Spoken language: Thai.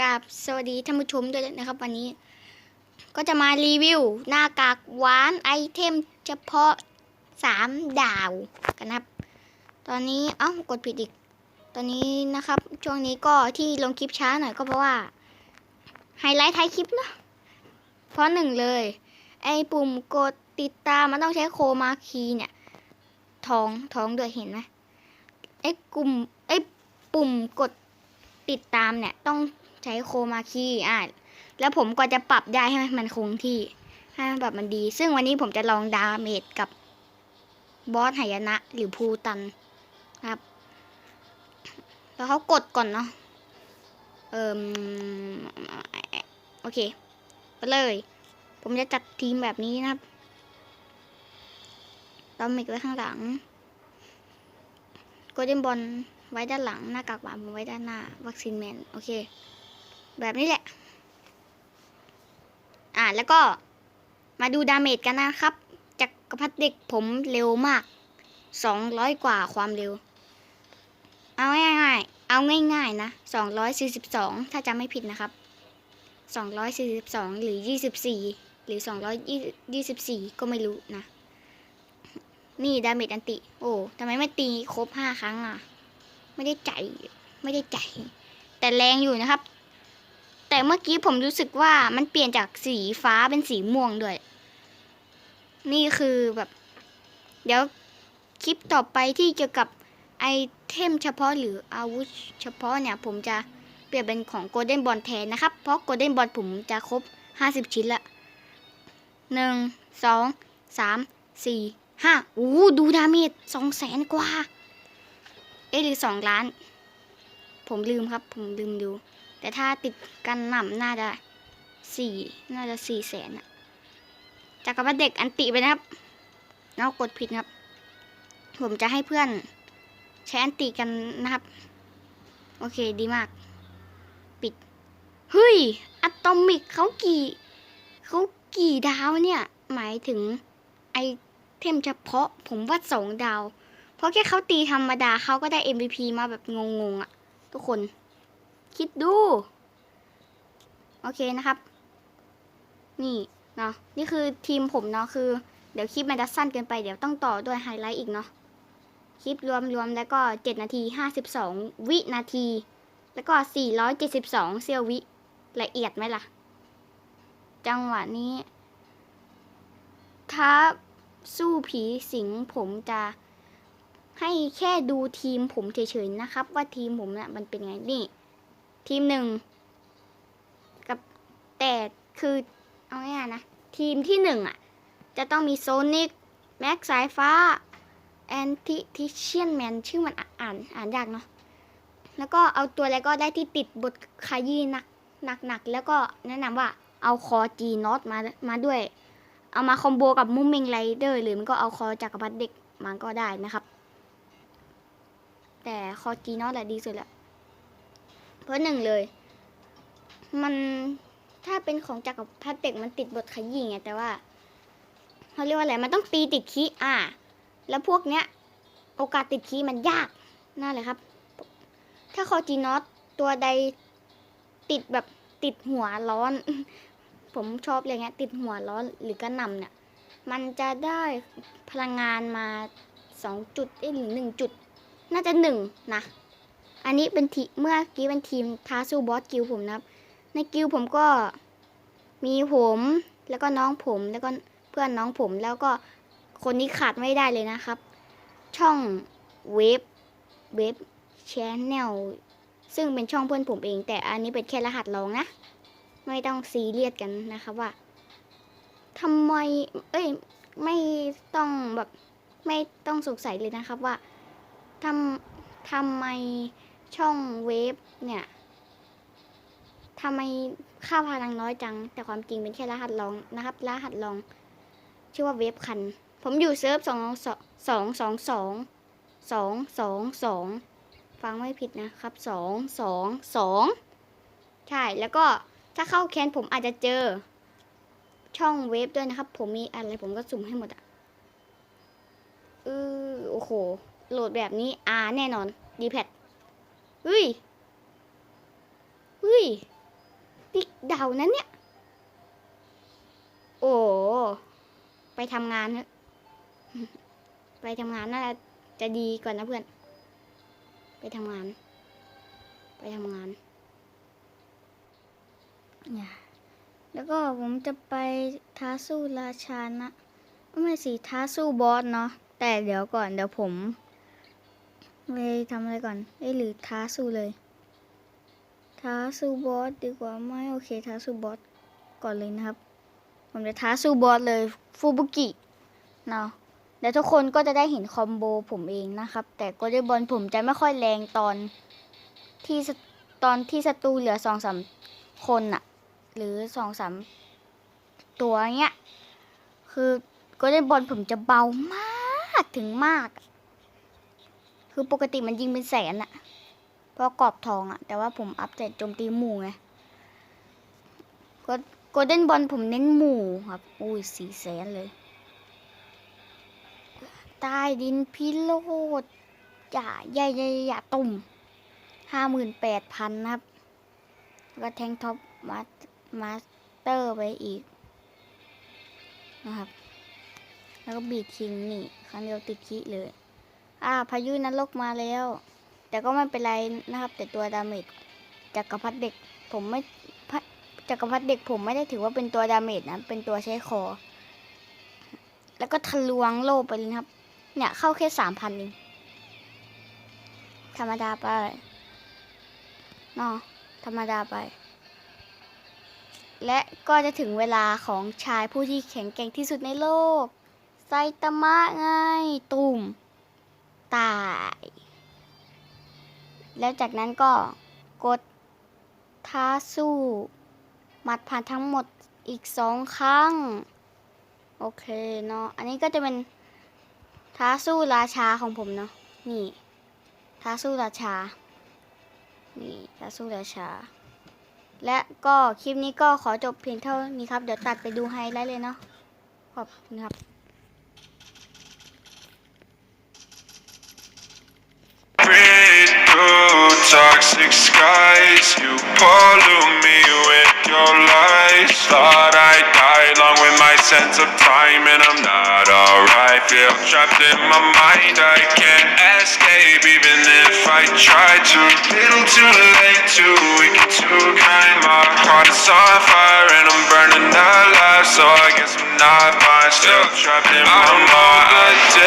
กับสวัสดีท่านผู้ชมด้วยนะครับ วันนี้ ก็จะมารีวิว หน้ากากหวานไอเทมเฉพาะสามดาวกันนะครับ ตอนนี้เอ้ากดผิดอีก ตอนนี้นะครับ ช่วงนี้ก็ที่ลงคลิปช้าหน่อยก็เพราะว่าไฮไลท์ท้ายคลิปเนอะเพราะหนึ่งเลย ไอปุ่มกดติดตามมันต้องใช้โคมาคีเนี่ยท้องท้องด้วยเห็นไหมไอ้กลุ่มไอ้ปุ่มกดติดตามเนี่ย ต้อง ใช้โคมาคีอะแล้วผมก็จะปรับได้ให้มันคงที่ให้มันแบบมันดี ซึ่งวันนี้ผมจะลองดาเมจกับบอสหายนะ หรือภูตันนะครับ แล้วเขากดก่อนเนาะเอ่มโอเค ไปเลย ผมจะจัดทีมแบบนี้นะครับตอมิกไว้ข้างหลังโกลเด้นบอลไว้ด้านหลัง หน้ากากหวานผมไว้ด้านหน้า วัคซีนแมน โอเค แบบนี้แหละ อ่าแล้วก็มาดูดาเมจกันนะครับ จักรพรรดิเด็กผมเร็วมาก200กว่าความเร็ว เอาง่ายๆ เอาง่ายๆนะ242ถ้าจำไม่ผิดนะครับ242หรือ24หรือ224ก็ไม่รู้นะ นี่ดาเมจอันติ โอ้ทำไมไม่ตีครบ5ครั้งอะ ไม่ได้ใจ ไม่ได้ใจ แต่แรงอยู่นะครับ แต่เมื่อกี้ผมรู้สึกว่ามันเปลี่ยนจากสีฟ้าเป็นสีม่วงด้วย นี่คือแบบ เดี๋ยวคลิปต่อไปที่เกี่ยวกับไอเทมเฉพาะหรืออาวุธเฉพาะเนี่ย ผมจะเปลี่ยนเป็นของโกลเด้นบอลแทนนะครับ เพราะโกลเด้นบอลผมจะครบ 50 ชิ้นละหนึ่งสองสามสี่ห้าอู้ดูดาเมจสองแสนกว่า เอ๊ะหรือสองล้าน ผมลืมครับ ผมลืมดู แต่ถ้าติดกันหน่ำน่าจะสี่น่าจะสี่แสนอะจากกับเด็กอันติไปนะครับแล้วกดผิดครับ ผมจะให้เพื่อนใช้อันติกันนะครับ โอเคดีมาก ปิด เฮ้ยอะตอมิกเขากี่เขากี่ดาวเนี่ย หมายถึงไอเทมเฉพาะผมว่าสองดาว เพราะแค่เขาตีธรรมดาเขาก็ได้ MVP มาแบบงงๆอะทุกคน คิดดู โอเคนะครับ นี่เนาะนี่คือทีมผมเนาะคือ เดี๋ยวคลิปมันจะสั้นเกินไปเดี๋ยวต้องต่อด้วยไฮไลท์อีกเนาะคลิปรวมรวมแล้วก็ 7 นาที 52 วินาที แล้วก็ 472 เซียววิ ละเอียดไหมล่ะ จังหวะนี้ ถ้าสู้ผีสิงผมจะให้แค่ดูทีมผมเฉยๆนะครับ ว่าทีมผมนะ่ะมันเป็นไงนี่ ทีมหนึ่งกับแต่คือเอาง่ายๆนะ ทีมที่หนึ่งอะ จะต้องมีโซนิกแม็กสายฟ้าแอนติทิเชียนแมนชื่อมันอ่านอ่านยากเนาะแล้วก็เอาตัวแล้วก็ได้ที่ติดบทขยี้หนักหนักหนักแล้วก็แนะนำว่าเอาคอจีนอตมามาด้วย เอามาคอมโบกับมุมเมงไรเดอร์หรือมันก็เอาคอจากักรพรรดิเด็กมาก็ได้นะครับ แต่คอจีนอตแหละดีสุดและเพ ราะหนึ่งเลย มันถ้าเป็นของจากักรพรรดิเด็กมันติดบทขยี้ไงแต่ว่าเขาเรียกว่าอะไรมันต้องตีติดคีย์อ่า แล้วพวกเนี้ย โอกาสติดคีย์มันยากน่าเลยครับ ถ้าคอจีนอตตัวใดติดแบบติดหัวร้อน ผมชอบเลยเงี้ยติดหัวร้อนหรือกระหน่ำเนี่ย มันจะได้พลังงานมาสองจุดหรือหนึ่งจุด น่าจะหนึ่งนะ อันนี้เป็นทีเมื่อกี้เป็นทีมท้าสู้บอสกิลผมนะครับ ในกิลผมก็มีผมแล้วก็น้องผมแล้วก็เพื่อนน้องผมแล้วก็คนนี้ขาดไม่ได้เลยนะครับ ช่องเว็บเว็บแชนแนลซึ่งเป็นช่องเพื่อนผมเอง แต่อันนี้เป็นแค่รหัสลองนะ ไม่ต้องซีเรียสกันนะครับว่าทำไมเอ้ยไม่ต้องแบบไม่ต้องสงสัยเลยนะครับว่าทำทำไม ช่องเว็บเนี่ยทำไมค่าพลังน้อยจัง แต่ความจริงเป็นแค่รหัสลองนะครับ รหัสลอง ชื่อว่าเว็บคัน ผมอยู่เซิร์ฟสองสองสองสองสองสองสองฟังไม่ผิดนะครับสองสองสองใช่ แล้วก็ถ้าเข้าแคนผมอาจจะเจอ ช่องเว็บด้วยนะครับ ผมมีอะไรผมก็สุ่มให้หมดอะเออโอ้โห โหลดแบบนี้อาแน่นอนดีแพด เฮ้ยเฮ้ยติ๊กดาวนั้นเนี่ย โอ้ ไปทำงานเถอะไปทำงานน่าจะดีกว่านะเพื่อน ไปทำงาน ไปทำงาน เนี่ย แล้วก็ผมจะไปท้าสู้ราชานะ ไม่สิท้าสู้บอสเนาะ แต่เดี๋ยวก่อนเดี๋ยวผม ไปทำอะไรก่อน เอ้หรือท้าสู้เลย ท้าสู้บอสดีกว่าไหมโอเคท้าสู้บอสก่อนเลยนะครับ ผมจะท้าสู้บอสเลยฟูบุกิเนาะเดี๋ยวทุกคนก็จะได้เห็นคอมโบผมเองนะครับ แต่โกลเด้นบอลผมจะไม่ค่อยแรงตอนที่ตอนที่ศัตรูเหลือสองสามคนอะหรือสองสามตัวเงี้ย คือโกลเด้นบอลผมจะเบามากถึงมาก คือปกติมันยิงเป็นแสนอะเพราะกรอบทองอะแต่ว่าผมอัพแต่โจมตีหมู่ไงก็โกลเด้นบอลผมเน้นหมู่ครับ อุ้ยสี่แสนเลย ใต้ดินพิโรธอย่าอย่าอย่าอย่าตุ่มห้าหมื่นแปดพันครับแล้วก็แทงท็อปมามาสเตอร์ไปอีก นะครับ แล้วก็บีดคิงนี่ ครั้งเดียวติดคิเลย อ่า พายุนรกมาแล้ว แต่ก็ไม่เป็นไรนะครับ แต่ตัวดาเมจจักรพรรดิเด็ก ผมไม่จักรพรรดิเด็กผมไม่ได้ถือว่าเป็นตัวดาเมจนะ เป็นตัวใช้คอ แล้วก็ทะลวงโลกไปเลยนะครับ เนี่ยเข้าแค่สามพันเองธรรมดาไปเนาะธรรมดาไป และก็จะถึงเวลาของชายผู้ที่แข็งแกร่งที่สุดในโลก ไซตามะไงตุ่ม ตาย แล้วจากนั้นก็กดท้าสู้ หมัดผ่านทั้งหมดอีกสองครั้ง โอเคเนาะ อันนี้ก็จะเป็นท้าสู้ราชาของผมเนาะ นี่ ท้าสู้ราชา นี่ท้าสู้ราชา และก็คลิปนี้ก็ขอจบเพียงเท่านี้ครับ เดี๋ยวตัดไปดูไฮไลท์เลยเนาะ ขอบคุณครับ toxic skies. You pollute me with your lies. Thought I died along with my sense of time, and I'm not alright. Feel trapped in my mind. I can't escape, even if I try to. Little too late, too weak, and too kind. My heart is on fire, and I'm burning alive. So I guess I'm not fine. Still trapped in my mind.